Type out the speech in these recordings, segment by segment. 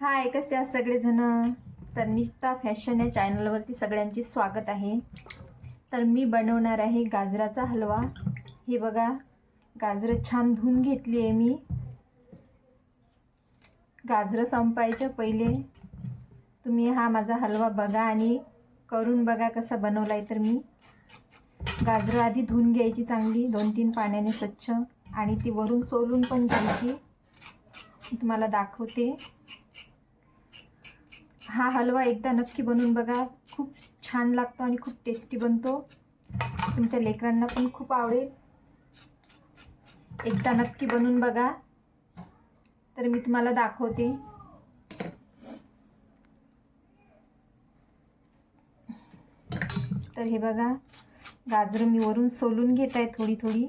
हाय कसे आहात सगळेजण? तर निष्ठा फॅशन या चॅनलवरती सगळ्यांचे स्वागत आहे. तर मी बनवणार आहे गाजराचा हलवा. हे बघा गाजरं छान धुवून घेतली आहे मी. गाजरं संपायच्या पहिले. तुम्ही हा माझा हलवा बघा आणि करून बघा कसा बनवला आहे तर मी. गाजरं आधी धुवून घ्यायची चांगली दोन तीन पाण्याने स्वच्छ. आणि ती वरून सोलून पण घ्यायची. तुम्हाला दाखवते. हा हलवा एकदा नक्की बनवून बघा. खूप छान लागतो आणि खूप टेस्टी बनतो. तुमच्या लेकरांना पण खूप आवडेल. एकदा नक्की बनवून बघा. तर मी तुम्हाला दाखवते. तर हे बघा. गाजरं मी वरून सोलून घेत आहे थोडी थोडी.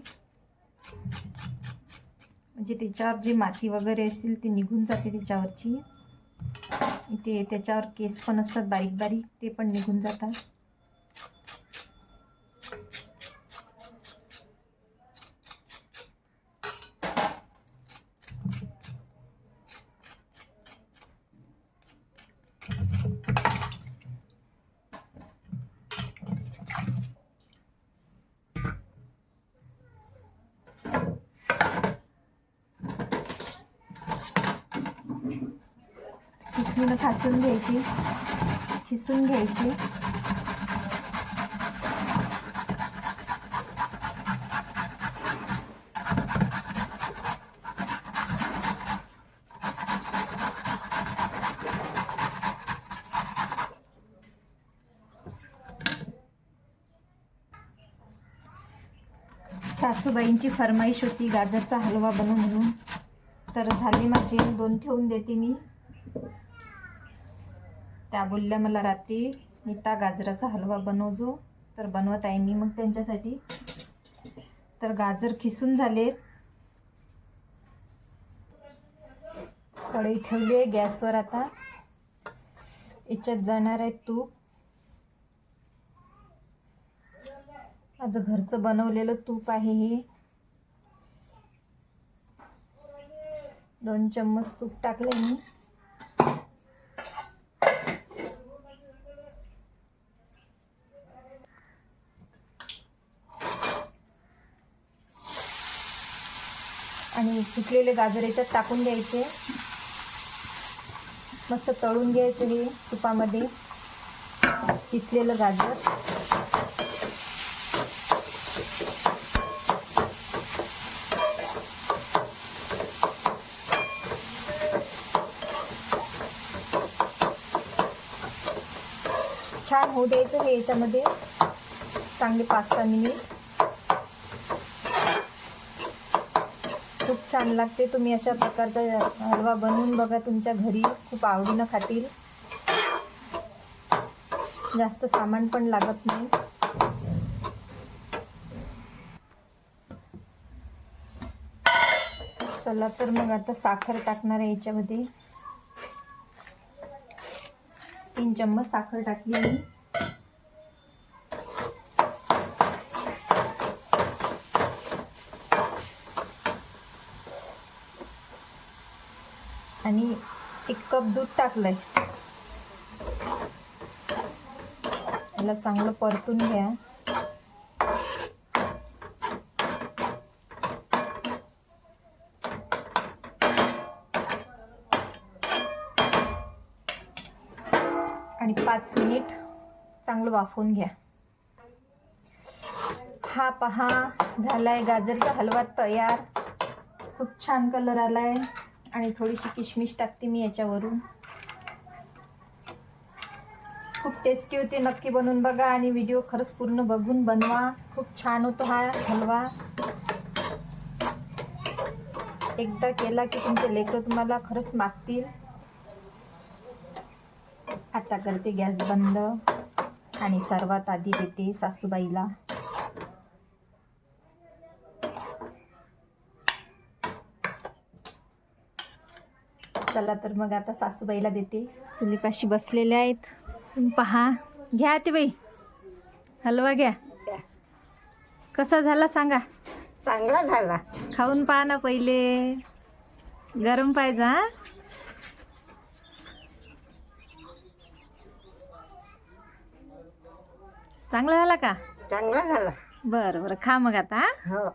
म्हणजे त्याच्यावर जी माती वगैरे असेल ती निघून जाते त्याच्यावरची. इथे त्याच्यावर केस पण असतात बारीक बारीक ते पण निघून जातात. किसणीनं खासून घ्यायची. किसून घ्यायची. सासूबाईंची फरमाईश होती गाजरचा हलवा बनवून म्हणून. तर झाले माझे दोन ठेवून देते मी. त्या बोलल्या मला रात्री नीता गाजराचा हलवा बनवजो. तर बनवत आहे मी मग त्यांच्यासाठी. तर गाजर खिसून झाले कढई ठेवली आहे गॅसवर आता. याच्यात जाणार आहे तूप. माझं घरचं बनवलेलं तूप आहे हे. दोन चम्मच तूप टाकले मी. आणि पिकलेले गाजर याच्यात टाकून द्यायचे मस्त तळून घ्यायचं हे तुपामध्ये. पिसलेलं गाजर. छान होऊ द्यायचं हे याच्यामध्ये. चांगले पाच सहा मिनिट खूप छान लागते. तुम्ही अशा प्रकारचा हलवा बनवून बघा. तुमच्या घरी खूप आवडीनं खातील. जास्त सामान पण लागत नाही. चला तर मग आता साखर टाकणार आहे याच्यामध्ये. तीन चम्मच साखर टाकली मी. आणि एक कप दूध टाकलंय. याला चांगलं परतून घ्या. आणि पाच मिनिट चांगलं वाफवून घ्या. हा पहा झालाय गाजरचा हलवा तयार. खूप छान कलर आलाय. आणि थोडीशी किशमिश टाकते मी याच्यावरून. खूप टेस्टी होते नक्की बनवून बघा आणि व्हिडिओ खरंच पूर्ण बघून बनवा. खूप छान होतो हा हलवा. एकदा केला की तुमचे लेकरं तुम्हाला खरंच मागतील. आता करते गॅस बंद आणि सर्वात आधी देते सासूबाईला. चला तर मग आता सासूबाईला देते. चुलीपाशी बसलेल्या आहेत. पहा. घ्या ते बाई. हलवा घ्या. कसा झाला सांगा. चांगला झाला. खाऊन पहा ना पहिले. गरम पाहिजे हा. चांगला झाला का? चांगला झाला. बरं बरं. खा मग आता हो.